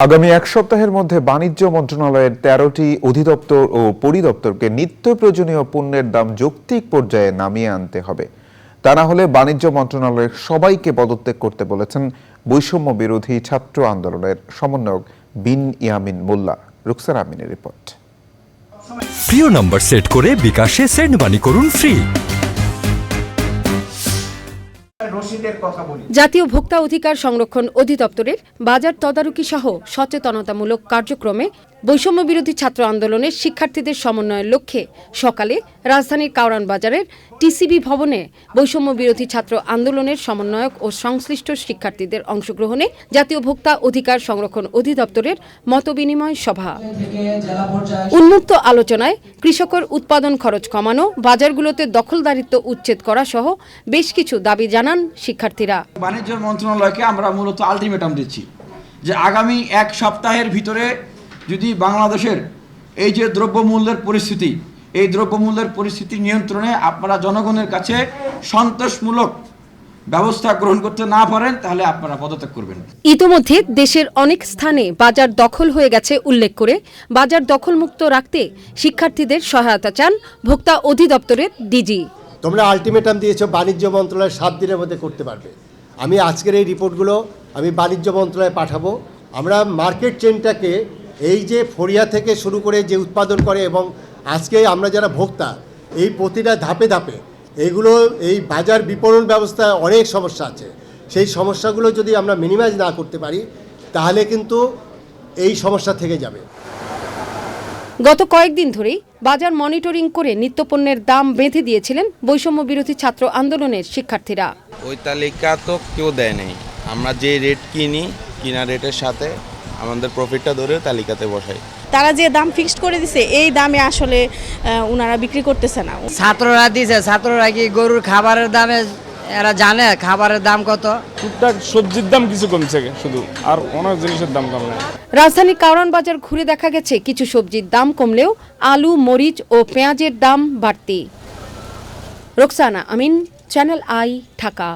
আগামী এক সপ্তাহের মধ্যে বাণিজ্য মন্ত্রণালয়ের তেরোটি অধিদপ্তর ও পরিদপ্তরকে নিত্য প্রয়োজনীয় পণ্যের দাম যৌক্তিক পর্যায়ে নামিয়ে আনতে হবে। তা না হলে বাণিজ্য মন্ত্রণালয়ের সবাইকে পদত্যাগ করতে বলেছেন বৈষম্য বিরোধী ছাত্র আন্দোলনের সমন্বয়ক বিন ইয়ামিন মোল্লা। রুকসার আমিনের রিপোর্ট। প্রিয় নম্বর সেট করে বিকাশে সেন্ড মানি করুন ফ্রি। জাতীয় ভোক্তা অধিকার সংরক্ষণ অধিদপ্তরের বাজার তদারকি সহ সচেতনতামূলক কার্যক্রমে বৈষম্য বিরোধী ছাত্র আন্দোলনের শিক্ষার্থীদের সমন্বয়ের লক্ষ্যে সকালে রাজধানীর কাউরান বাজারের টিসিবি ভবনে বৈষম্য বিরোধী ছাত্র আন্দোলনের সমন্বয়ক ও সংশ্লিষ্ট শিক্ষার্থীদের অংশগ্রহণে জাতীয় ভোক্তা অধিকার সংরক্ষণ অধিদপ্তরের মতবিনিময় সভা। উন্মুক্ত আলোচনায় কৃষকের উৎপাদন খরচ কমানো, বাজারগুলোতে দখলদারিত্ব উচ্ছেদ করা সহ বেশ কিছু দাবি জানান শিক্ষার্থীরা। বাণিজ্য মন্ত্রণালয়কে আমরা মূলত আলটিমেটাম দিচ্ছি যে আগামী এক সপ্তাহের ভিতরে যদি বাংলাদেশের এই যে দ্রব্যমূল্যের পরিস্থিতি এই দ্রব্যমূল্যের পরিস্থিতি নিয়ন্ত্রণে আপনারা জনগণের কাছে সন্তোষমূলক ব্যবস্থা গ্রহণ করতে না পারেন তাহলে আপনারা পদত্যাগ করবেন। ইতোমধ্যে দেশের অনেক স্থানে বাজার দখল হয়ে গেছে উল্লেখ করে। বাজার দখলমুক্ত রাখতে শিক্ষার্থীদের সহায়তা চান ভোক্তা অধিদপ্তরের ডিজি। তোমরা আলটিমেটাম দিয়েছ বাণিজ্য মন্ত্রণালয় সাত দিনের মধ্যে করতে পারবে। আমি আজকের এই রিপোর্টগুলো আমি বাণিজ্য মন্ত্রণালয়ে পাঠাবো। আমরা মার্কেট চেনটাকে এই যে ফরিয়া থেকে শুরু করে যে উৎপাদন করে এবং আজকে আমরা যারা ভোক্তা এই প্রতিটা ধাপে ধাপে এইগুলো এই বাজার বিপণন ব্যবস্থায় অনেক সমস্যা আছে। সেই সমস্যাগুলো যদি আমরা মিনিমাইজ না করতে পারি তাহলে কিন্তু এই সমস্যা থেকে যাবে। গত কয়েকদিন ধরেই বাজার মনিটরিং করে নিত্যপণ্যের দাম বেঁধে দিয়েছিলেন বৈষম্য বিরোধী ছাত্র আন্দোলনের শিক্ষার্থীরা। ওই তালিকা তো কেউ দেয় নেই। আমরা যে রেট কিনি কিনা রেটের সাথে আমাদের প্রফিটটা ধরে তালিকাতে বসাই। তারা যে দাম ফিক্সড করে দিছে এই দামে আসলে ওনারা বিক্রি করতেছে না। ছাত্ররা দিছে ছাত্ররা কি গরুর খাবারের দামে এরা জানে খাবারের দাম কত? টুকটাক সবজির দাম কিছু কমছে শুধু আর অনেক জিনিসের দাম কম। নাই রাজধানীর কারণ বাজার ঘুরে দেখা গেছে কিছু সবজির দাম কমলেও আলু মরিচ ও পেঁয়াজের দাম বাড়তি। Roksana Amin Channel I Dhaka.